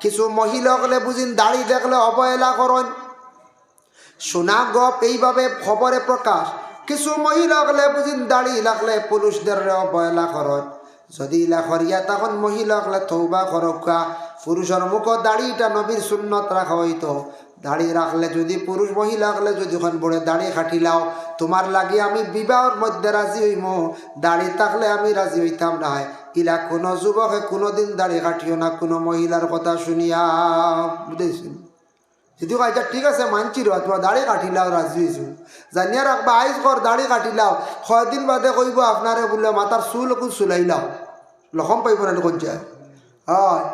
কিছু মহিলা হলে বুঝিন, দাড়ি দেখলে অবহেলা করেন। সোনা গপ এইভাবে খবরে প্রকাশ। কিছু মহিলা হলে বুঝিন, দাড়ি লাগলে পুরুষদের অবহেলা করেন। যদি লাখরিয়া তখন মহিলা হলে থৌবা করকা পুরুষের মুখ দাড়িটা নবীর সুন্নত রাখা হইতো। দাড়ি রাখলে যদি, পুরুষ মহিলা হলে যদি ওখান বড়ে দাড়ি খাটিলাও, তোমার লাগে আমি বিবাহর মধ্যে রাজি হইম দাড়ি থাকলে আমি রাজি হইতাম না। ইলা কোনো যুবকে কোনোদিন দাড়ি কাটিও না, কোনো মহিলার কথা শুনিয়া। বুঝেছেন? যদি কয় এটা ঠিক আছে, মানছি র, তোমার দাড়ি কাটিলাও রাজি হয়েছো জানিয়া রাখবা, আইজ কর দাড়ি কাটিলাও ছয়দিন বাদে কইব আপনারে বলে মাথার চুল চুলাইলাও। লখম পাইব না কোন যায়। হয়।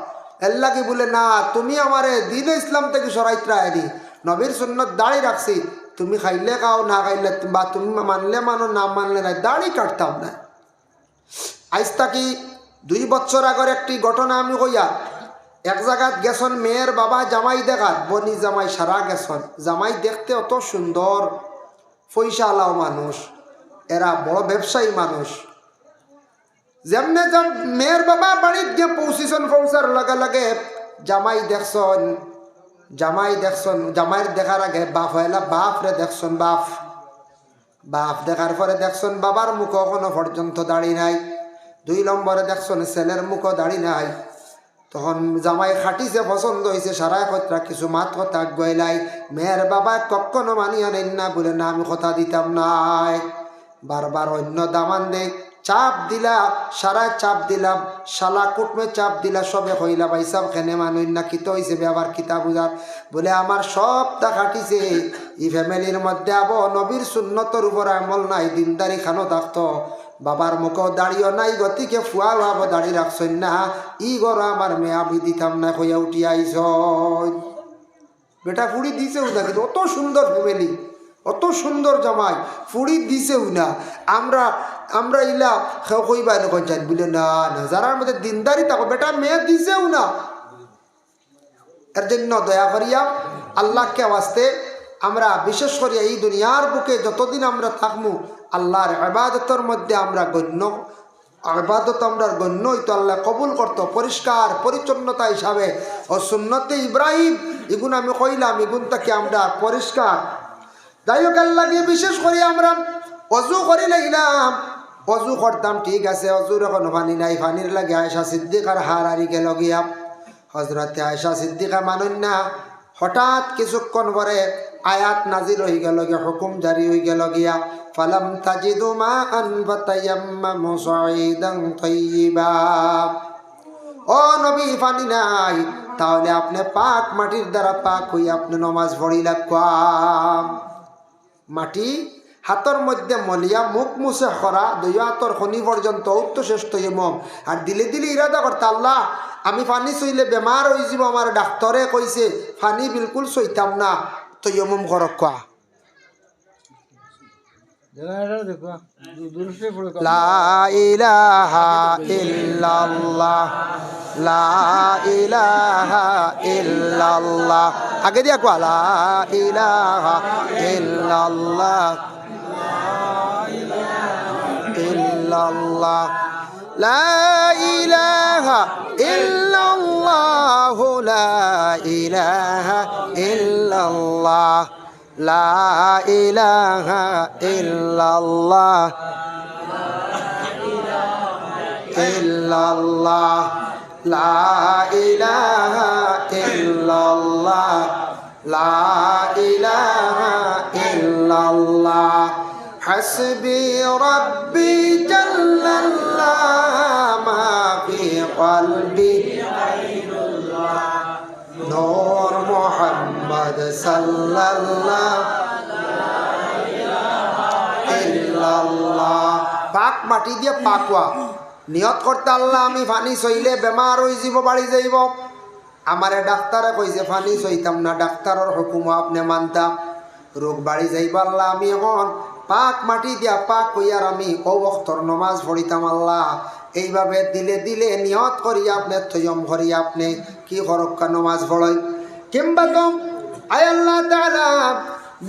এল্লা কি বলে, না, তুমি আমারে দিন ইসলাম থেকে সরাইত্রা আনি নবীর সুন্নত দাড়ি রাখছি। তুমি খাইলে খাও, না খাইলে বা তুমি মানলে মানো, না মানলে না, দাড়ি কাটতাম না। আইজ তাকি দুই বছর আগর একটি ঘটনা আমি কইয়া, এক জায়গাত গেছন মেয়ের বাবা জামাই দেখাত, বনি জামাই সারা গেছন। জামাই দেখতে অত সুন্দর পয়সালাও মানুষ, এরা বড় ব্যবসায়ী মানুষ। যেমনে যেম মেয়ের বাবা বাড়িত গিয়ে পৌঁছিছন পৌঁছার লগে লগে জামাই দেখছন জামাই দেখছন জামাইয়ের দেখার আগে বাপ হইলা বাপ রে দেখছন বাপ। বাপ দেখার পরে দেখছন বাবার মুখ কোনো পর্যন্ত দাড়ি নাই, দুই নম্বরে দেখছন ছেলের মুখও দাড়ি নাই। তখন জামাই খাটিছে পছন্দ হয়েছে সারা কথা, কিছু মাত কথা গয়লাই মেয়ের বাবা কখনো মানিয়া নেন না, বলে না আমি কথা দিতাম নাই। বারবার অন্য দামান দে চাপ দিলা সারা চাপ দিলাম, শালা কুটমে চাপ দিলা, সবে হইলা ভাইসাব খেনে মানুষ না কিত হয়েছে আবার কিতা বুঝার? বলে আমার সবটা খাটিছে ই ফ্যামিলির মধ্যে আবো নবীর সুন্নতর উপর আমল নাই, দিনদারি খানো থাকতো বাবার মুখও দাঁড়িয়ে নাই, গতিকে ফুয়া ভাব দাড়ি রাখছেন না। ই গর আমার মেয়ে, আমি দিতাম না, হইয়া উঠি আইস বেটা, ফুড়ি দিছে কিন্তু অত সুন্দর ফ্যামিলি। অত সুন্দর জামাই, ফুড়ি দিছেও না আমরা আমরা ইলা কইবা না কঞ্চায়েত বলে, না না যারার মধ্যে দিনদারি থাকো বেটা মেয়ে দিছেও না এর জন্য দয়া করিয়া আল্লাহকে আসতে আমরা, বিশেষ করে এই দুনিয়ার বুকে যতদিন আমরা থাকব আল্লাহর আবাদতের মধ্যে আমরা গণ্য আবাদত আমরা গণ্য হইতো আল্লাহ কবুল করতো পরিষ্কার পরিচ্ছন্নতা হিসাবে ও সুন্নতে ইব্রাহিম এগুন আমি কইলাম এগুন তাকে আমরা পরিষ্কার যাই হোক আল্লাহকে বিশেষ করে আমরা অজু করি লাগিলাম অজু করতাম ঠিক আছে অজুর এখন পানি নাই। পানির লাগে আয়সা সিদ্দিকার হার হারি গেল গিয়া হজরতে আয়সা সিদ্দিকা মানুন না, হঠাৎ কিছুক্ষণ পরে আয়াত নাজির হয়ে গেল, গিয়া হুকুম জারি হয়ে গেল গিয়া, ফালাম তাজিদু মা আন ফাতায়াম্মামু সাঈদান তাইয়্যিবা ও নবী, পানি নাই। তাহলে আপনি পাক মাটির দ্বারা পাক হই আপনি নমাজ পড়িলা কাম মাটি হাতর মধ্যে মলিয়া, মুখ মুছে খরা দুই হাতর খনি পর্যন্ত উত্ত শ্রেষ্ঠ ইমম আর দিলে দিলে ইরাদা করতে আল্লাহ, আমি পানি চইলে বেমার হয়ে যাব আমার ডাক্তরে কইছে পানি বিলকুল চইতাম না তো ইমম করক কোয়া লা ইলাহা ইল্লাল্লাহ, লা আগে দিয়া কোয়া, লা ইলাহা ইল্লাল্লাহ। ইল্লাল্লাহ। লা ইলাহা ইল্লাল্লাহ, লা ইলাহা ইল্লাল্লাহ। লা ইলাহা ইল্লাল্লাহ। ইল্লাল্লাহ। লা ইলাহা ইল্লাল্লাহ, লা ইলাহা ইল্লাল্লাহ। হাসবি রব্বি জাল্লাল্লাহ, মা ফি কলবি। নূর পাক মাটি দিয়ে পাকওয়া নিয়ত করতে আল্লাহ, আমি ফানি সইলে বেমার হয়ে যাব বাড়ি যাইব। আমারে ডাক্তারে কইছে, ফানি সইতাম না, ডাক্তারের হুকুম আপনি মানতাম। রোগ বাড়ি যাইব আল্লাহ, আমি এখন পাক মাটি দিয়া পাক হইয়ার আমি অবক্তর নমাজ পড়িতাম আল্লাহ। এইভাবে দিলে দিলে নিয়ত করি আপনি, থয়ম করি আপনি। কি হরক্কা নমাজ পড়াই। কিংবা কম আয় আল্লাহ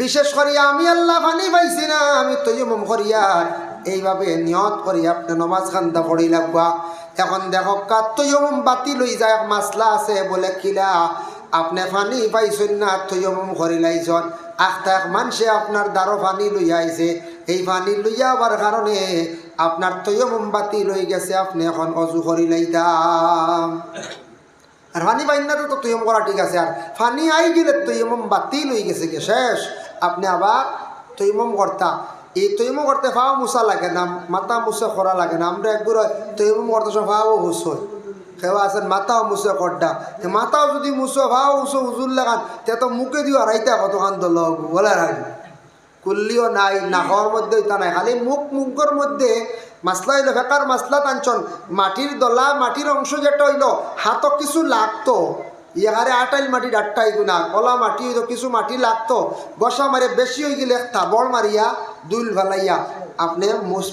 বিশেষ করে আমি আল্লাহ পানি পাইছি না, আমি তৈমম করিয়ার এইভাবে নিয়ত করি, আপনি নমাজ খান্দা পড়ি লাগবা। এখন দেখো কাত্তয়ম বাতি লই যায় মাসলা আছে বলে কিলা, আপনি ফানি পাইছেন না তৈয়ম করি লাইছন। আখতা এক মানুষে আপনার দ্বারো ফানি লইয়া আইছে। এই ফানি লইয়া আবার কারণে আপনার তৈয়ম বাতি লই গেছে, আপনি এখন অজু করি লাইতাম। আর ফানি পাইন না তো তৈয়ম করা ঠিক আছে। আর ফানি আই গেলে তৈয়ম বাতি লই গেছে গে, শেষ। আপনি আবার তৈমম কর্তা। এই তৈম করতে ফাও মুসা লাগে না মাথা মুসা করা লাগে না। আমরা একবার তৈমম করতে সব ফাও হুস হয়। কেউ আছেন মাথাও মুসে কড্ডা মাথাও যদি মুসো ফাও উসো উজুর লাগান, তে তো মুখে দিও রাইতা কতখান দল বলে রাখি কুল্লিও নাই নাহর মধ্যে তা নাই। খালি মুখ মুখের মধ্যে মাসলা হইল ফেকার মাসলা টানছন মাটির দলা মাটির অংশ যেটা হইল, হাতক কিছু লাগতো। ইয়ারে আটাইল মাটি ডাট্টাই গুণা, কলা মাটি হইতো কিছু মাটি লাগতো। বসা মারে বেশি হয়ে গেলে তাবড় মারিয়া দুল ভালাইয়া আপনি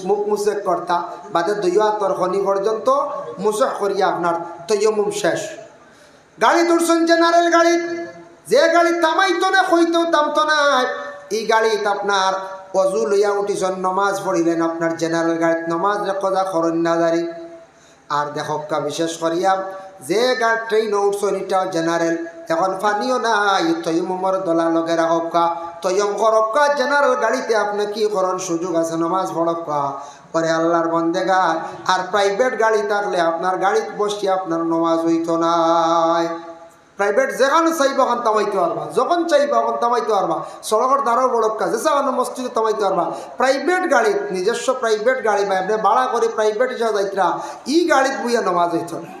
মুখ মুসেক কর্তা, বাদে দইয়া তোর খনি পর্যন্ত মুসেক করিয়া আপনার তৈয়মুম শেষ। গাড়ি তুলছেন জেনারেল গাড়ি যে গাড়ি তামাইতো না হইতো তামতো না। এই গাড়িত আপনার অজু লইয়া উঠিছন, নমাজ পড়িলেন আপনার জেনারেল গাড়িত, নমাজ কথা খরণ্যাদারি আর দেখক্কা বিশেষ করিয়া যে গাড়ি ট্রেন উঠছেন এটাও জেনারেল এখন ফানিও নাই তৈমর দলা লগে রাখক্কা তৈম করক্কা জেনারেল গাড়িতে আপনি কি করেন সুযোগ আছে, নমাজ পড়ক্কা পরে আল্লাহর বন্দেগা আর প্রাইভেট গাড়ি থাকলে আপনার গাড়িত বসে আপনার নমাজ হইতো নাই। প্রাইভেট যেখানে চাইব এখন তামাইতে পারবা যখন চাইব এখন তামাইতে পারবা সড়কের দ্বারাও বড় কাজ যেখানে মসজিদে তামাইতে পারবা প্রাইভেট গাড়ি নিজস্ব প্রাইভেট গাড়ি বা এমনি ভাড়া করে প্রাইভেট হিসাবে যাইতরা ই গাড়িত বুইয়া নমাজ হইত না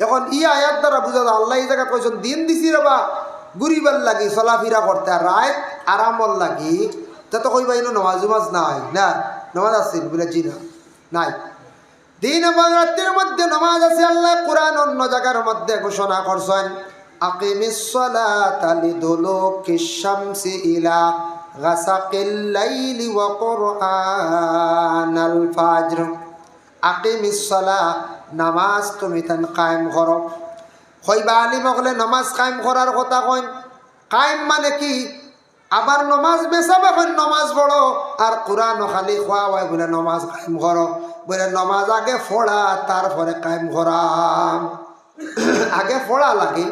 এখন ই আয়াত দ্বারা বুঝা যায়, আল্লাহ এই জায়গা কইছেন, দিন দিছি রবা ঘুরিবার লাগি, চলাফেরা করতে, আর রাত আরামর লাগি। তা তো কইবা, ইনো নমাজ উমাজ নাই। না, নমাজ বলে, জি না, নাই। দিন এবং রাত্রির মধ্যে নমাজ আছে আল্লাহ, কোরআন অন্য জায়গার মধ্যে ঘোষণা করছেন, আকিমিস নামাজ তুমি তান কায়েম করো হইবা আলিম হলে নামাজ কায়েম করার কথা কইন কায়েম মানে কি? আবার নমাজ বেসাবে কইন নমাজ পড়ো আর কোরআন খালি খোয়া হয় বলে নমাজ কায়েম করো বলে নমাজ আগে ফোড়া তারপরে কায়েম করা আগে ফোড়া লাগে,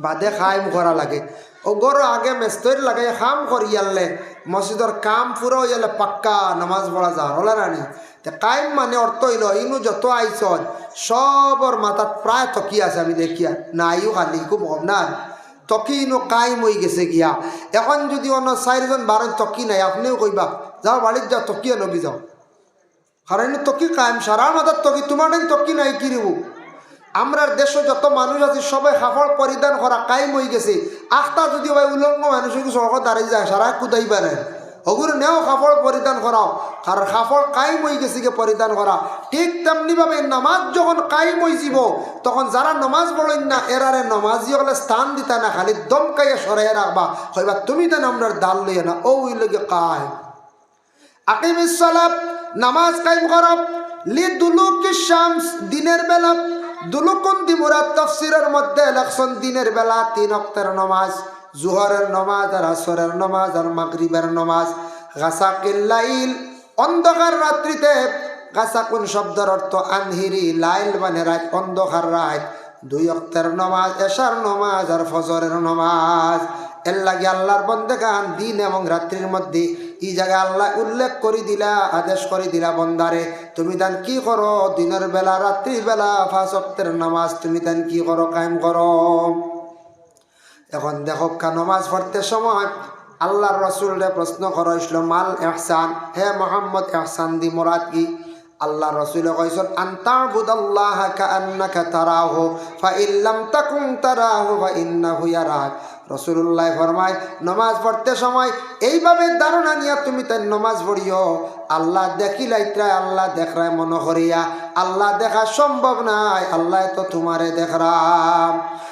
বাদে কায়েম করা লাগে। ওগর আগে মেস্তর লাগে, কাম করি আনলে। মসজিদর কাম পুরো ইয়ালে পাক্কা নামাজ পড়া যা হলা রানি কায়েম মানে অর্থ হইল, ইনু যত আইসন, সবর মাথাত প্রায় তকি আছে আমি দেখিয়া। না নাইও খালি খুব ভাবনার তকি ইনো কায়েম হয়ে গেছে গিয়া। এখন যদি অন্য চারিজন বারো তকি নাই, আপনিও কইবা, যাও বাড়ির যাও তকিয়া নবি যাও। কারণ তকি কায়েম সারার মাথার তকি তোমার তকি নাই কি রেবু আমরার দেশে যত মানুষ আছে সবাই কাপড় পরিধান করা কায়েম হয়ে গেছে। আখটা যদি ভাই উলঙ্গ মানুষ সড়ক দাঁড়িয়ে যায় সারা কুদাই পারে ওগুলো নেও কাপড় পরিধান করাও কারণ কাপড় কায়েম হয়ে গেছে গিয়ে পরিধান করা ঠিক তেমনিভাবে নামাজ যখন কায়েম হয়ে তখন যারা নমাজ পড়েন না এরারে নমাজি হলে স্থান দিতা না, খালি দমকাইয়া সরাইয়া রাখবা হইবা তুমি তেন আমরার দাল লইয়া না ও ওই লোকে কায় আকিম ইসালাম নামাজ কায়েম করব লি দুলুকি শামস দিনের বেলা। দুলুকুন্দি মুরাদ তফসিরের মধ্যে লেখছেন দিনের বেলা, তিন অক্তের নমাজ। জুহরের নমাজ আর আসরের নমাজ আর মাগরিবের নমাজ। গাছা কিল্লাইল অন্ধকার রাত্রিতে গাছা কোন শব্দের অর্থ আনহিরি, লাইল মানে রাত, অন্ধকার রাত। দুই অক্তের নমাজ, এশার নমাজ আর ফজরের নমাজ। এর লাগে আল্লাহর বন্দে গান, দিন এবং রাত্রির মধ্যে। এই জায়গায় আল্লাহ উল্লেখ করে দিলা, আদেশ করে দিলা বন্দারে, তুমি তান কি করো? দিনের বেলা, রাত্রির বেলা ফাঁস অক্তের নামাজ তুমি তান কি করো? কায়েম করো। এখন দেখো, কা নমাজ পড়তে সময় আল্লাহর রসুলরে প্রশ্ন করা হয়েছিল মাল এহসান হে মোহাম্মদ এহসান দি মোরাদ কি? আল্লাহ রসুলে কইসন আন্তাবুদ আল্লাহ কান্নাকা তারাহু, ফা ইল্লাম তারাহু, ফা ইয়ারাক। রসুল্লাহ ফরমায়, নমাজ পড়তে সময় এইভাবে ধারণা নিয়ে তুমি তাই নমাজ পড়িও। আল্লাহ দেখিলাইত্রায় আল্লাহ দেখরায় মনে করিয়া। আল্লাহ দেখা সম্ভব নাই, আল্লাহ তো তোমারে দেখরাম।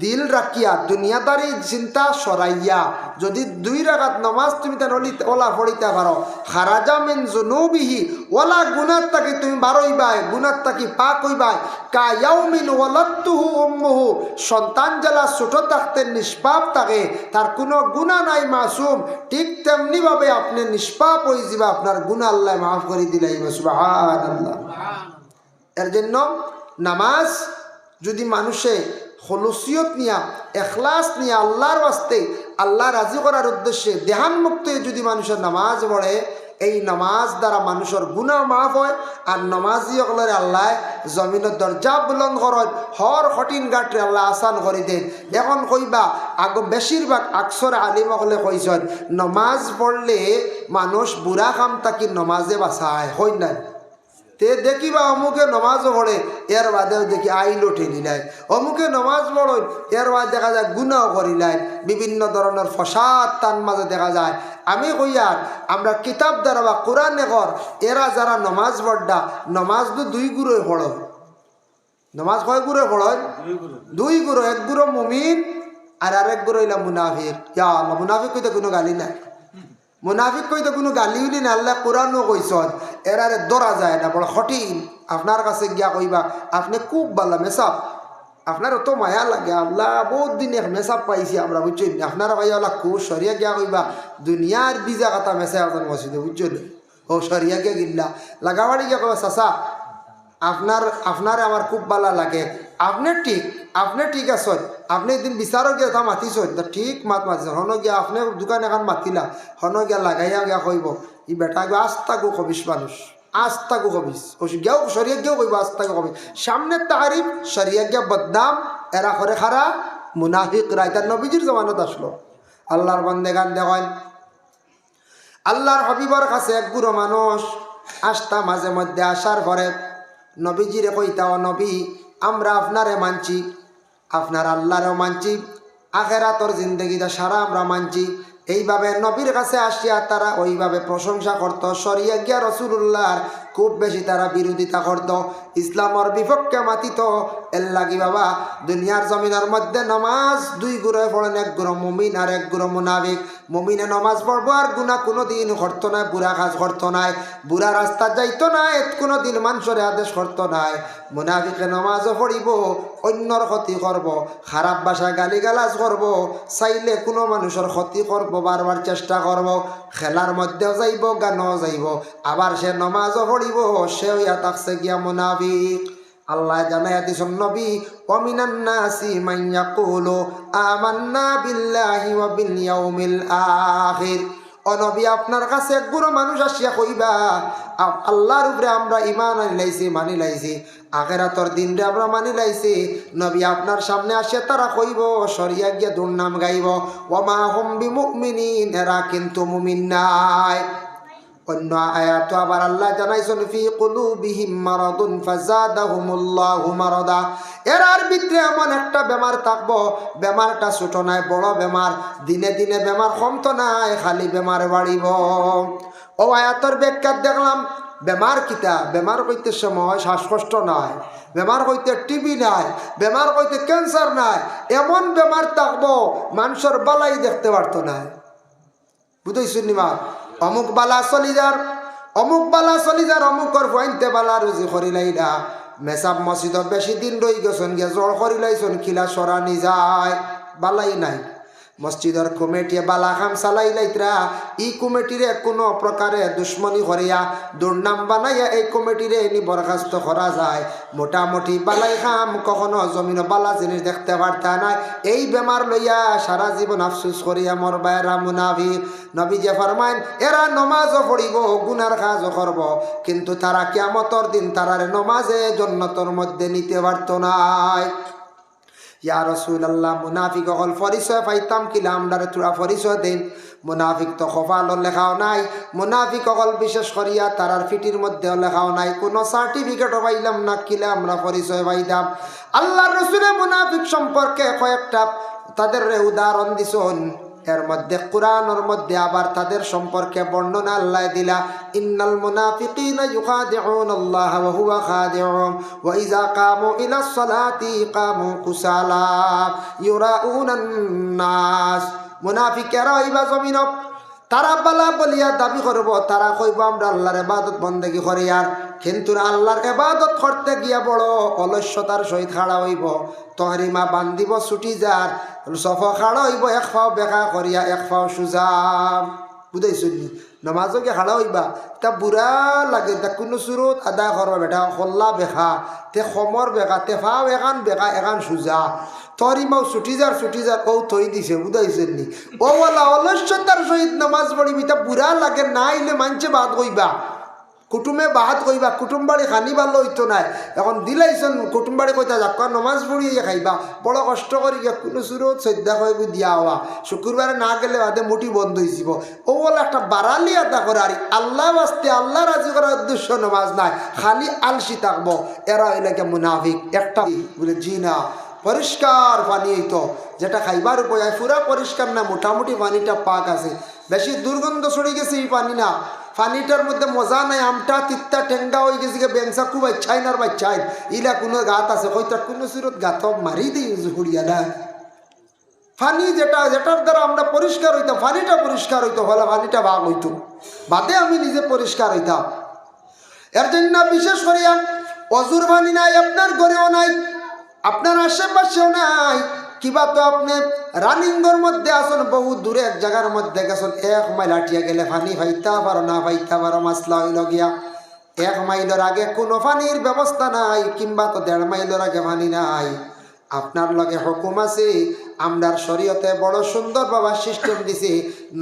দিল রাখিয়া দুনিয়াদারি চিন্তা সরাইয়া। যদি দুই রাগাত নমাজ তুমি তার ওলা পড়িতে পারো। খারাজা মিন জুনুবিহি ওলা গুনার তাকে তুমি বারইবাই গুনার তাকি পাক হইবাই কায়াও মিন ওয়ালাত্তুহু উম্মুহু সন্তান জেলা ছোট থাকতে নিষ্পাপ থাকে তার কোনো গুণা নাই মাসুম। ঠিক তেমনিভাবে আপনি নিষ্পাপ হয়ে যাবে আপনার গুণা আল্লাহ মাফ করে দিলাই সুবহানাল্লাহ। এর জন্য নামাজ যদি মানুষে হলসিয়ত নিয়া, এখলাস নিয়া আল্লাহর বাস্তে আল্লাহ রাজি করার উদ্দেশ্যে দেহান মুক্ত যদি মানুষের নামাজ পড়ে, এই নামাজ দ্বারা মানুষের গুণা মাফ হয় আর নমাজি সকলের আল্লাহ জমিনের দরজা বুলন্দ করেন, হর কঠিন গাঁটরে আল্লাহ আসান করে দেন। এখন কইবা, আগ বেশিরভাগ আকসর আলিম সকলে কইছেন, নমাজ পড়লে মানুষ বুড়া কাম তাকি নমাজে বাঁচায়, হয় নাই? তে দেখিবা অমুকে নমাজও পড়ে এর বাদেও দেখি আইলো ঠেলিলাই অমুকে নমাজ পড়ো এর বাদ দেখা যায় গুণাও করিলাই বিভিন্ন ধরনের ফসাদ তার মাঝে দেখা যায়। আমি কইয়ার আমরা কিতাব দ্বারা বা কোরআন এগর এরা যারা নমাজ পড়ডা নমাজ তো দুই গুরুই পড়ো নমাজ কয় গুরুই পড়ো দুই গুরু এক গুরু মুমিন আর আরেক গুরু হইলাম মুনাফিক। ইয়া মুনাফিক কইতে কোনো গালি নাই। মুনাফিক কইতে কোনো গালি উলি না আল্লাহ কোরআনও কইসন। এরারে দরা যায় না, বড় কঠিন। আপনার কাছে গিয়া কইবা, আপনি খুব ভালো মেসাপ আপনার অত মায়া লাগে। আল্লাহ বহুত দিন এক মেসাপ পাইছি আমরা, বুঝছেন আপনারা ভাই আল্লাহ খুব সরিয়া গিয়া কইবা, দুনিয়ার বিজা কথা মেসে আপনার মসজিদে, বুঝছেন ও সরিয়া গিয়া গিল্লা। লাগাবাড়ি গিয়া কবা চাচা, আপনার আপনার আমার খুব ভালো লাগে। আপনি ঠিক আপনি ঠিক আছেন। আপনি এদিন বিচারক গিয়া তা মাতিছেন, তা ঠিক মাত মাতিছেন। হন গিয়া আপনি দোকান এখন মাতিলা, হন গিয়া লাগাইয়া গিয়া কইব, ই বেটা গো আস্তাগো কবিস মানুষ আস্তাগো কবিস গিয়াও সরিয়া গিয়াও কইব আস্তাগো কবিস সামনে তারিফ সরিয়া গিয়া বদনাম এরা করে খারা মুনাফিক রাইতার নবীজির জমানত আসলো। আল্লাহর বন্দে গান দেখেন আল্লাহর হবিবর কাছে এক গুরু মানুষ আসতা মাঝে মধ্যে আসার পরে নবীজিরে কইতাও, নবী, আমরা আপনারে মানছি। আপনার আল্লাহরও মানছি, আখেরাতর জিন্দগিটা সারা আমরা মানছি। এইভাবে নবীর কাছে আসিয়া তারা ওইভাবে প্রশংসা করত, সরিয়া গিয়া রসুল্লাহর খুব বেশি তারা বিরোধিতা করত। ইসলামর বিপক্ষে মাতিত, এর বাবা, দুনিয়ার জমিনার মধ্যে নমাজ দুই গুড়ে পড়েন, এক গুড়ো মমিন আর এক গুড়ো মুনাফিক। মুমিনে নমাজ পড়ব আর গুণা কোনো দিন নাই, বুড়া কাজ করতো নাই, বুড়া রাস্তা যাইতো না, এত কোনো দিন মানুষের আদেশ করতো নাই। মুনাফিকে নমাজও পড়িব, অন্যর ক্ষতি করব, খারাপ ভাষায় গালিগালাজ করব, চাইলে কোনো মানুষের ক্ষতি করব, বারবার চেষ্টা করব, খেলার মধ্যেও যাইব, গানও যাইব, আবার সে নমাজও পড়িব, সেও ইয়া থাকছে গিয়া মুনাফিক। আল্লাহ জানাই দিছেন নবী, ওমিনান নাসি মান ইয়াকুলু আমান্না বিল্লাহি ওয়া বিল ইয়াউমিল আখির। অনবী আপনার কাছে এক বুড়ো মানুষ আসিয়া কইবা আল্লাহর উপরে আমরা ইমান আনি লাইছি মানি লাইছি, আখেরাতর দিনরে আমরা মানি লাইছি। নবী, আপনার সামনে আসে তারা কইব, সরিয়া গিয়া দুর্নাম গাইব। ওমা হুম বিমুমিনিন, এরা কিন্তু মুমিন নাই। অন্য আয়াত আবার আল্লাহ জানাইছেন, ফি কুলুবিহিম মারাদুন ফাজাদাহুমুল্লাহু মারাদা। এরার ভিতরে এমন একটা বেমার থাকব, বেমারটা ছোট নাই, বড় বেমার। দিনে দিনে বেমার কমতো নাই, খালি বেমার বাড়িব। ও আয়াতর ব্যাখ্যা দেখলাম, বেমার কিতা? বেমার কইতে সময় শ্বাসকষ্ট নাই, বেমার কইতে টিবি নাই, বেমার কইতে ক্যান্সার নাই। এমন বেমার থাকব, মানুষের বালাই দেখতে পারতো নাই। বুঝতেছি নিমা অমুক বালা চলি যার অমুক বালা চলি যার অমুকর ভয়ন্তে বালা রুজি করিলাই না মেসাব মসজিদত বেশি দিন রই গেছন গে জ্বর করিলাইছন খিলা সরানি যায় বালাই নাই। মসজিদের কমিটি বালাখাম চালাই লাইতরা ই কমিটিরে কোনো প্রকারে দুশ্মনী করিয়া দুর্নাম বানাইয়া এই কমিটিরে নি বরখাস্ত করা যায়। মোটামুটি বালাই খাম কখনো জমিন বালা জিনিস দেখতে পারতা নাই। এই বেমার লইয়া সারা জীবন আফসুস করিয়া মর বাইরা মুনাফি নবী যে ফরমাইন এরা নমাজও পড়িব গুনার কাজও করব কিন্তু তারা কিয়ামতর দিন তারারে নমাজে জন্নতর মধ্যে নিতে পারত নাই। ইয়া রসুল আল্লাহ মুনাফিক অকল পরিচয় পাইতাম কিলা, আমরারে তোরা পরিচয় দেন। মুনাফিক তো কপালও লেখাও নাই। মুনাফিক অকল বিশেষ করিয়া তারার ফিটির মধ্যেও লেখাও নাই। কোনো সার্টিফিকেটও পাইলাম না, কিলা আমরা পরিচয় পাইতাম। আল্লাহ রসুলের মুনাফিক সম্পর্কে কয়েকটা তাদের উদাহরণ দিছন। এর মধ্যে কোরআনের মধ্যে আবার তাদের সম্পর্কে বর্ণনা আল্লাহ দিলা, ইন্নাল মুনাফিকিনা ইউখাদিউন আল্লাহ ওয়া হুয়া খাদিউম ওয়া ইযা কামু ইলা সলাতি কামু কুসালা ইউরাউনান নাস। মুনাফিকেরা ইবা জমিন, তারা বালা বলিয়া দাবি করব, তারা কইব, আমরা আল্লাহর এবাদত বন্দেগি করি, আর কিন্তু আল্লাহর এবাদত করতে গিয়া বড় অলস্যতার সহিত খাড়া হইব। তহরিমা বান্ধিব ছুটি যার, সফ খাড়া হইব, এক ফাও বেকা করিয়া, এক ফাও সুজাম বুঝাইছুনি নমাজকে খাড়া হইবা? তা বুড়া লাগে, তা কোনো সুরত আদা করবা বেটা, খল্লা বেখা তে সমর বেকা, তে ফাও এখান বেকা এখান সুজা। তরিমাও ছুটি যার ছুটি যার ও থই দিছে বুঝাইছেন নি? ও ওলা অলস্যতার সহিত নমাজ পড়িবি তা বুড়া লাগে না আইলে মানছে বাদ কইবা কুটুমে বাহাত কইবা কুটুম বাড়ি খানি ভালো হইতো নাই। এখন দিলাইছেন কুটুম বাড়ি কইতা যাক নমাজ পড়িয়ে খাইবা, বড় কষ্ট করি কোনো সুরত শ্রদ্ধা কয়ে দিয়া হওয়া শুক্রবারে না গেলে আদে মুটি বন্ধ হয়েছিল ও বলে একটা বাড়ালি আদা করে আর আল্লাহ বাস্তে, আল্লাহ রাজি করার উদ্দেশ্য নমাজ নাই। খালি আলসি থাকব। এরা এলাকা মুনাফিক, একটা বলে জি না পরিষ্কার পানি হইতো যেটা খাইবার উপায় পুরা পরিষ্কার না, মোটামুটি পানিটা পাক আছে। বেশি দুর্গন্ধ ছড়ি গেছে এই পানি না। পানিটার মধ্যে মজা নাই, আমটা তিত্তা টেঙ্গা হয়ে গেছে বেংসা খুব ইচ্ছাই না বাচ্চাই ইলা কোনো গাত আছে কইটা কোনো সুরত গাত মারি দিই হুড়িয়া না পানি যেটা যেটার দ্বারা আমরা পরিষ্কার হইতাম পানিটা পরিষ্কার হইতো হলে পানিটা ভাগ হইতো বাদে আমি নিজে পরিষ্কার হইতাম এর জন্য বিশেষ করিয়া অজুর পানি নাই আপনার ঘরেও নাই আপনার আশেপাশেও নাই। কিবা তো আপনি রানিংগর মধ্যে আসুন বহু দূরে এক জায়গার মধ্যে গেছেন, এক মাইল হাঁটিয়া গেলে পানি পাইতা পারো, না পাইতা পারো মাসলা হইল গিয়া। এক মাইলের আগে কোনো পানির ব্যবস্থা নাই, কিংবা তো দেড় মাইলের আগে পানি নাই। আপনার লগে হুকুম আছে, আমরার শরীয়তে বড় সুন্দর বাবা সিস্টেম দিছে,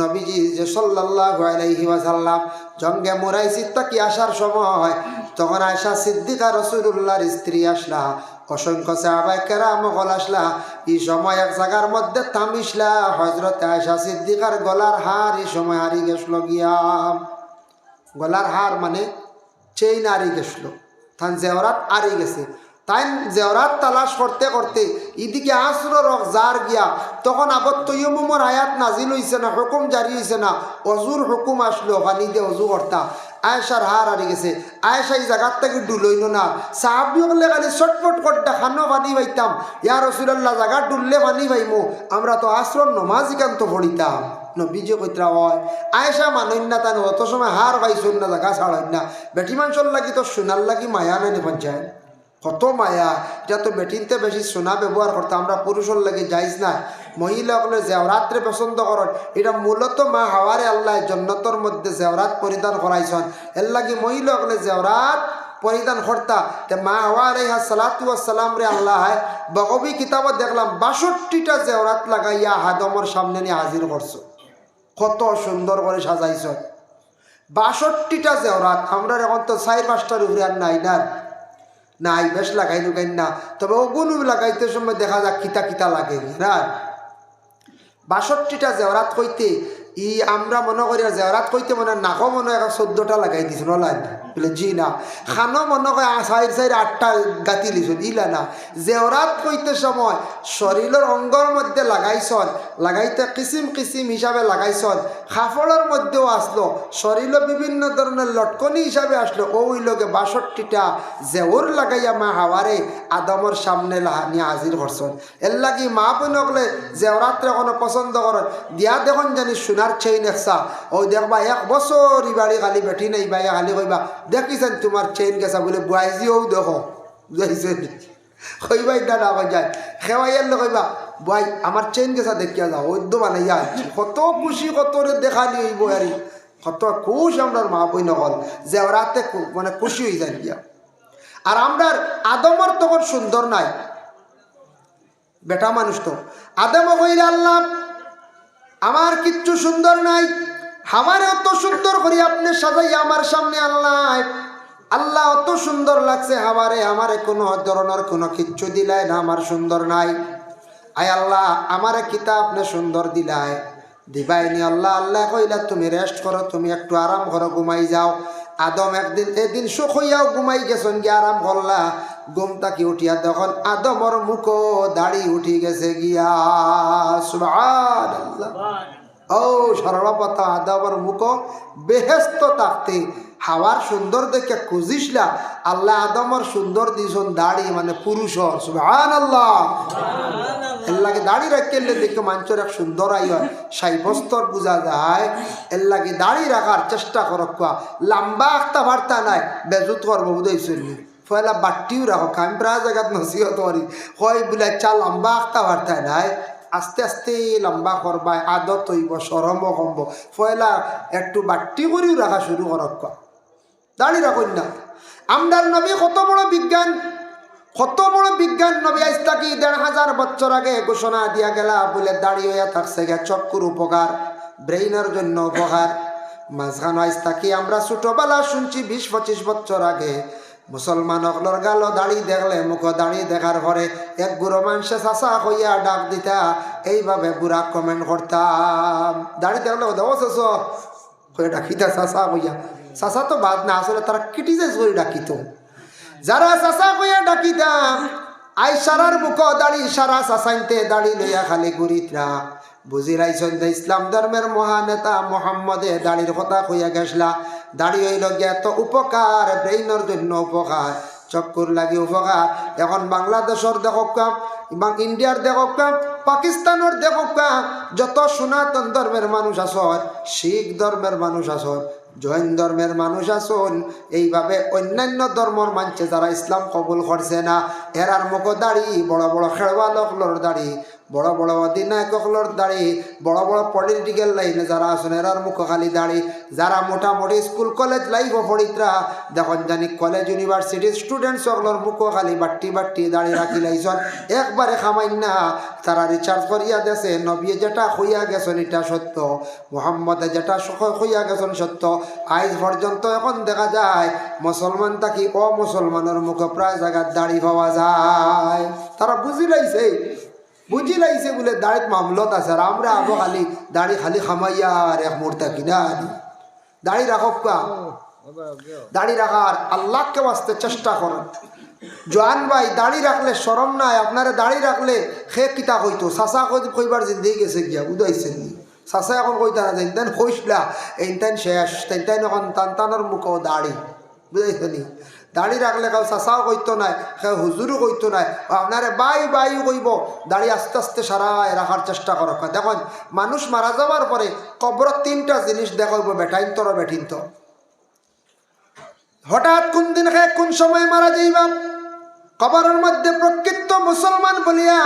নবীজি যে সাল্লাল্লাহু আলাইহি ওয়াসাল্লাম জঙ্গে মুরাইসি তাকি আসার সময়, তখন আয়সা সিদ্দিকা রসুল্লাহর স্ত্রী আসলা অসংখ্য সাহাবাই কেরাম গল আসলা এই সময় এক জায়গার মধ্যে থামিসলা হজরত আয়সা সিদ্দিকার গলার হার এই সময় হারি গেছিল গিয়া। গলার হার মানে চেইন হারি গেছিল থান জেওরাত হারি গেছে। তাই জেওরাত তালাশ করতে করতে ইদিকে আসর রক জার গিয়া, তখন আবার তৈয়মুমর আয়াত নাজিল হইছে না, হুকুম জারি হইছে না, অজুর হুকুম আসলো পানি দিয়ে অজু করতা। আয়েশার হার হারি গেছে। আয়েশা এই জায়গার থেকে ডুলইল না। সাহাবি বললে খালি চটপট করতে খানো পানি পাইতাম ইয়ার রসুল্লাহ জায়গা ডুললে পানি পাইমো আমরা তো আশ্রম নমাজিকান্ত পড়িতাম। নবীজি কইতরা হয় আয়েশা মানইন না তান, অত সময় হার পাইছুন না, জায়গা ছাড়াই না। বেটি মানুষের লাগি তো সোনার লাগি মায়া নাই পঞ্চায়েত। কত মায়া এটা তো বেটিনতে বেশি সোনা ব্যবহার করতে আমরা পুরুষের লাগে যাইজ না। মহিলাগুলো জেওরাত্রে পছন্দ করেন এটা মূলত মা হাওয়ারে আল্লাহ জন্নতর মধ্যে জেওরাত পরিধান করাইছেন এর লাগে মহিলাগুলো জেওরাত পরিধান করতা তে মা হাওয়ার এই সালাতু সালাম রে আল্লাহ বগবি কিতাবত দেখলাম, বাষট্টিটা জেওরাত লাগাইয়া হাদমর সামনে নিয়ে হাজির করছ কত সুন্দর করে সাজাইছ বাষট্টিটা জেওরাত আমরা এখন তো চার পাঁচটার উপরে আর নাই না। নাই, বেশ লাগাই লুকাই না তবে ওগুলো লাগাইতে সময় দেখা যাক কিতা কিতা লাগে। হ্যাঁ? বাষট্টিটা জেওরাত কইতে ই আমরা মনে করি আর জেওরাত কইতে মনে নাকও মনে হয় চোদ্দটা লাগাই দিছিল নলাইন বলে, জি না। খানো মনে হয় চাইর চাইর আটটা গাতি লিছিল ইলা না। জেওরাত কইতে সময় শরীরের অঙ্গর মধ্যে লাগাইছন, লাগাইতে কিসিম কিসিম হিসাবে লাগাইছন খাফড়ের মধ্যেও আসলো শরীরে বিভিন্ন ধরনের লটকনি হিসাবে আসলো ওই লোকে বাষট্টিটা জেওর লাগাইয়া মা হাওয়ারে আদমর সামনে নিয়ে হাজির করছেন এর লাগি মা বোনকলে জেওরাত্রে কোনো পছন্দ করেন দিয়া দেখুন জানি সোনার চেইন একসা ও দেখবা এক বছর ই বাড়ি খালি বেটি নেই বাই খালি কইবা, দেখিছেন তোমার চেইন গেছা? বলে বুয়াইজিও দেখো বুঝাইছেন কইবাই না না কই যায়। খেওয়াইয়ার কইবা ভাই আমার চেন গেছা দেখিয়া যাও ওদ্য বানাইয়া আনছি কত খুশি কত দেখা নিয়ে আরি কত খুশ আমরা মা বই নকল যে ওরাতে মানে খুশি হয়ে যায় গিয়া আর আমরার আদমর তখন সুন্দর নাই। বেটা মানুষ তো। আদম কইলে আল্লাহ আমার কিচ্ছু সুন্দর নাই। আমারে অত সুন্দর করি আপনি সাজাই আমার সামনে আল্লাহ আল্লাহ অত সুন্দর লাগছে আমারে আমারে কোনো ধরনের কোনো কিচ্ছু দিলাই না, আমার সুন্দর নাই। আয় আল্লাহ, আমারে কিতা আপনি সুন্দর দিলাই? দিবাইনি আল্লাহ আল্লাহ কইলা, তুমি রেস্ট করো, তুমি একটু আরাম করো, ঘুমাই যাও। আদম একদিন, এদিন সুখ হইয়াও ঘুমাই গেছেন, গিয়া আরাম করলা। ঘুম তাকি উঠিয়া তখন আদমর মুখ দাড়ি উঠি গেছে গিয়া। ও সর্বপ্রথম আদাবার মুখ বেহেস্ত থাকতে হাওয়ার সুন্দর দেখে খুঁজিসলা। আল্লাহ আদমর সুন্দর দিছন দাড়ি মানে পুরুষ সুহান আল্লাহ এর লাগে দাড়ি রাখলে দেখে মানুষের এক সুন্দর আই হয় সাইবস্তর বোঝা যায়। এর লাগে দাড়ি রাখার চেষ্টা করক লম্বা একটা বার্তা নাই বেজুত করব বুঝাই পয়লা বাট্টিও রাখো আমি প্রায় জায়গাত নসিহত করি হয় বোলে চা লম্বা একটা বার্তায় নাই, আস্তে আস্তে লম্বা করবায় আদত হইব সরম কমব পয়লা একটু বাট্টি করিও রাখা শুরু করক দাঁড়িয়ে রাখুন না আমদার নবী কত বড় বিজ্ঞান, কত বড় বিজ্ঞান নবী আইস্তাকি দেড় হাজার বছর আগে ঘোষণা দিয়া গেলা, বলে দাঁড়িয়ে থাকছে গে চক্কুর উপকার ব্রেইনের জন্য উপকার মাঝখান আইস্তাকি আমরা ছোটবেলা শুনছি বিশ পঁচিশ বছর আগে। মুসলমান অকলর গালো দাড়ি দেখলে, মুখ দাড়ি দেখার পরে এক বুড়ো মানুষে চাষা হইয়া ডাক দিতা, এইভাবে বুড়া কমেন্ট করতাম। দাড়ি দেখলে দেবো শেষ হয়ে ডাকিতা চাষা হইয়া চাষা তো বাদ না, আসলে তারা ক্রিটিসাইজ করে ডাকিত। যারা চাষা কইয়া ডাকিতাম আই সারার বুক দাড়ি সারা চাষাইতে দাড়ি লইয়া খালি ঘুরিতরা বুঝি রাইছেন যে ইসলাম ধর্মের মহানেতা মোহাম্মদে দাড়ির কথা কইয়া গেছলা। দাড়ি হইল গিয়া তো উপকার, ব্রেইনের জন্য উপকার, চক্কুর লাগি উপকার। এখন বাংলাদেশের দেখক এবং ইন্ডিয়ার দেখক পাকিস্তানের দেখক যত সনাতন ধর্মের মানুষ আসন শিখ ধর্মের মানুষ আসন জৈন ধর্মের মানুষ আসুন এইভাবে অন্যান্য ধর্মর মানছে যারা ইসলাম কবুল করছে না। এরার মুখ দাড়ি, বড় বড় খেলবা লোকলর দাড়ি বড় বড় অধিনায়ক হকলর দাড়ি, বড় বড় পলিটিক্যাল লাইনে যারা আসুন এরার মুখ খালি দাড়ি। যারা মোটামুটি স্কুল কলেজ লাইফ পড়িতরা দেখুন জানি কলেজ ইউনিভার্সিটির স্টুডেন্টস সকলের মুখ খালি বাট্টি বাট্টি দাড়ি রাখি লাইছন। একবারে খামাইন না তারা রিচার্জ করিয়া দেশে নবী যেটা হইয়া গেছেন, এটা সত্য। মোহাম্মদে যেটা হইয়া গেছেন, সত্য। আজ পর্যন্ত এখন দেখা যায়, মুসলমান থাকি অমুসলমানের মুখে প্রায় জায়গার দাড়ি পাওয়া যায়। তারা বুঝি লাইছে বুঝি লাইছে বলে দাড়িত মামলত আছে আর আমরা আবো খালি দাড়ি খালি খামাইয়া আর এক মুহূর্তে কিনা আনি। দাড়ি রাখক কা দাড়ি রাখার আল্লাহকে বাঁচতে চেষ্টা করেন জোয়ান ভাই, দাড়ি রাখলে সরম নাই, আপনারা দাড়ি রাখলে সে কিতা কইতো? কই কইবার জিন্দি গেছে গিয়া বুঝাইছেন নি? চাচা এখন কইতা না যেন কইসলা এইটান শেষ তেনটাইন এখন টান টানোর মুখ দাড়ি। বুঝাইছে নি? দাড়ি রাখলে কাউ চাচাও কইতো নাই সে হুজুরও কইতো নাই। আপনারে বাই বাইও কইব, দাড়ি আস্তে আস্তে সারায় রাখার চেষ্টা করক দেখুন, মানুষ মারা যাওয়ার পরে কবরত তিনটা জিনিস দেখাইব বেটাইন তোর বেঠিন তো। হঠাৎ কোন দিন খে কোন সময় মারা যাইবা কবরের মধ্যে প্রকৃত মুসলমান বলিয়া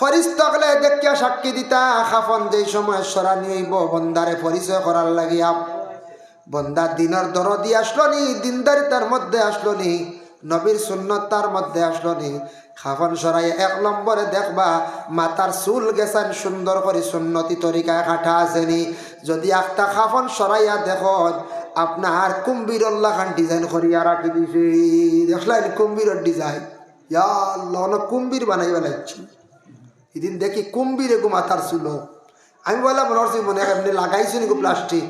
ফরিস্তকলে দেখিয়া সাক্ষী দিতা, খাফন যেই সময় সরানি হইব বন্দারে পরিচয় করার লাগিয়া। বন্দা দিনের দরদি আসলো নি দিনদারিতার মধ্যে আসলো নি নবীর সুন্নতার মধ্যে আসলো নি খাফন সরাই এক নম্বরে দেখবা মাতার চুল গেছেন সুন্দর করে সুন্নতি তরিকায় কাটা আসেনি। যদি একটা খাফন সরাইয়া দেখত আপনার কুম্বিরল্লা খান ডিজাইন করিয়া রাখি দিছে। দেখলেন কুম্বিরের ডিজাইন ইয়া অনেক কুম্বির বানাই বেলাইছি এদিন দেখি কুম্বির এগো মাথার চুল আমি বললাম মনে মনে হয় এমনি লাগাইছি নাকি প্লাস্টিক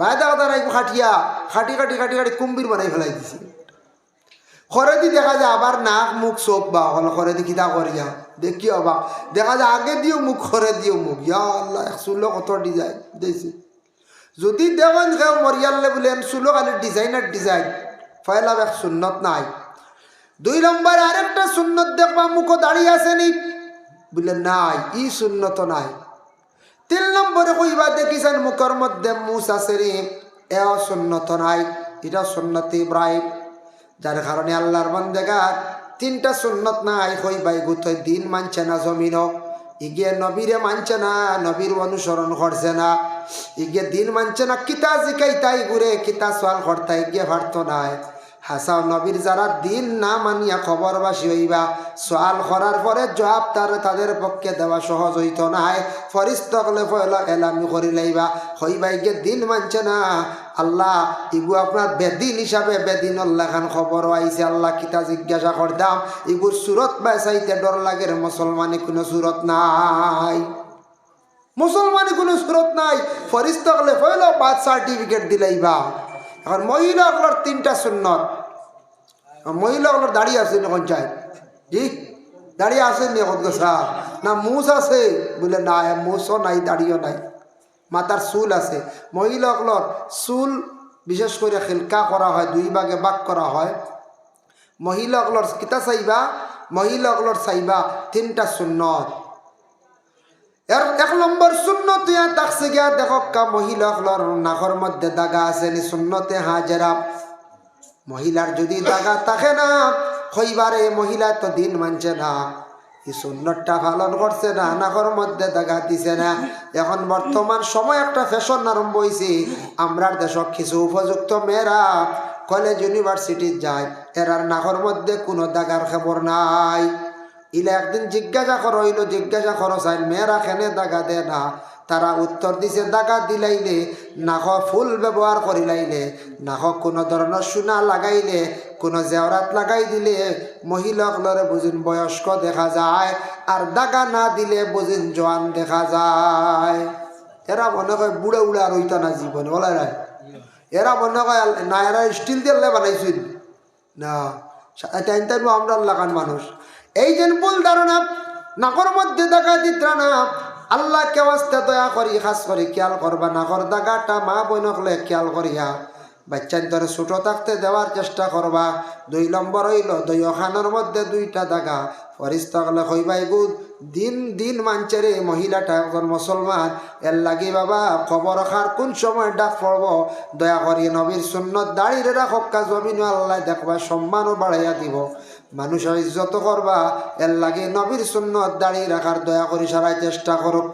বাইদা কথা নাই খাটিয়া, খাটি খাটি খাটি খাটি কুম্বির বানাই ফেলাই দিছে। খরেদি দেখা যায় আবার নাক, মুখ চোখ বা হল খরেদি কিতা করিয়া দেখি অবাক। দেখা যায় আগে দিও মুখ খরে দিও মুখ। ইয়া আল্লাহ, এক চুলো কত ডিজাইন দিয়েছে যদি দেখেন কেউ মরিয়ালে বলেন চুলো খালি ডিজাইনার ডিজাইন ফয়লাম এক সুন্নত নাই। দুই নম্বরে আরেকটা সুন্নত দেখবা মুখ দাঁড়িয়ে আসেনি বলে নাই, ই সুন্নত নাই। তিন নম্বরে কইবা দেখিছেন মুখের মধ্যে মুস রে এও সুন্নত নাই, এটা সুন্নত ইব্রাহিম। যার কারণে আল্লাহর বন্দেগার, তিনটা সুন্নত নাই হই বাই গুতই দিন মানছে না জমিন ইগে নবীরে মানছে না, নবীর অনুসরণ করছে না। ইগে দিন মানছে না, কিতা জিকাই তাই ঘুরে, কিতা সোয়াল করতাই গিয়ে পারতো নাই। হাসাও নবীর যারা দিন না মানিয়া খবরবাসী হইবা সোয়াল করার পরে জবাব তার তাদের পক্ষে দেওয়া সহজ হইত নাই। ফরিস্ত হলে পয়লা এলামি করি লাইবা হইবাই গিয়ে দিন মানছে না। আল্লাহ ইগু আপনার বেদিন হিসাবে বেদিন আল্লাহ খান খবর আইছে, আল্লাহ কিতা জিজ্ঞাসা করতাম ইগুর সুরত বেসাইতে ডর লাগে মুসলমানে কোনো সুরত নাই। মুসলমানে কোনো সুরত নাই। ফরিস্ত হলে পয়লা বার্থ সার্টিফিকেট দিলাইবা। এখন মহিলাগুলোর তিনটা সুন্নত। মহিলাগুলোর দাঁড়িয়ে আছে এখন চাই জি? দাঁড়িয়ে আসেন এখন গোসা না মুস আছে। বলে, না মুসও নাই, দাঁড়িয়েও নাই। মাথার চুল আছে। মহিলাগুলোর চুল, বিশেষ করে খেলকা করা হয়, দুই ভাগে বাক করা হয়। মহিলাগুলোর কিতা চাইবা? মহিলাগুলোর চাইবা তিনটা সুন্নত এর এক নম্বর শূন্যতে তাকছে গিয়া দেখক কা মহিলাগুলোর নাকর মধ্যে দাগা আছে নি? শূন্যতে হাজেরা মহিলার যদি দাগা থাকে না, হইবারে মহিলা তো দিন মানছে না। এই সুন্নতটা পালন করছে না নাকর মধ্যে দাগা দিছে না। এখন বর্তমান সময় একটা ফ্যাশন আরম্ভ হয়েছে আমরার দেশক কিছু উপযুক্ত মেয়েরা কলেজ, ইউনিভার্সিটি যায়, এরার নাকর মধ্যে কোনো দাগার খবর নাই। ইলে একদিন জিজ্ঞাসা করো, ইলো জিজ্ঞাসা করো চাই মেয়েরা খেনে দাগা দেয় না? তারা উত্তর দিছে, দাগা দিলাইলে নাক ফুল ব্যবহার করিলাইলে নাক কোনো ধরনের সোনা লাগাইলে, কোনো জেওরাত লাগাই দিলে মহিলাগুলোরে বুঝিন বয়স্ক দেখা যায় আর দাগা না দিলে বুঝিন জোয়ান দেখা যায়। এরা মনে হয় বুড়ে উড়ে আর হইতা না জীবনে বলে রায় এরা মনে হয় না এরা স্টিল দিয়ে বানাইছিল। না টাইম টাইম আমরা লাগান মানুষ। এই যেন ভুল ধারণা নাকর মধ্যে দেখা দিত্রা না আল্লাহ কে আসতে দয়া করি, খাস করি, খেয়াল করবা নাকর দাগাটা মা বইনকলে খেয়াল করিয়া বাচ্চার ধরে ছোটো থাকতে দেওয়ার চেষ্টা করবা। দুই নম্বর হইল দুই খানোর মধ্যে দুইটা দাগা। ফরিস্তা গলে কইবাই গুদ, দিন দিন মানছে রে মহিলাটা, একজন মুসলমান। এর লাগি বাবা, খবর রাখার কোন সময় ডাক পড়ব? দয়া করি নবীর সুন্নত দাঁড়িয়ে রাখক কাজ জমিন আল্লাহ দেখবা, সম্মানও বাড়াইয়া দিব। মানুষের ইজ্জত করবা এর লাগে নবীর সুন্নত দাঁড়িয়ে রাখার দয়া করি সারাই চেষ্টা করুক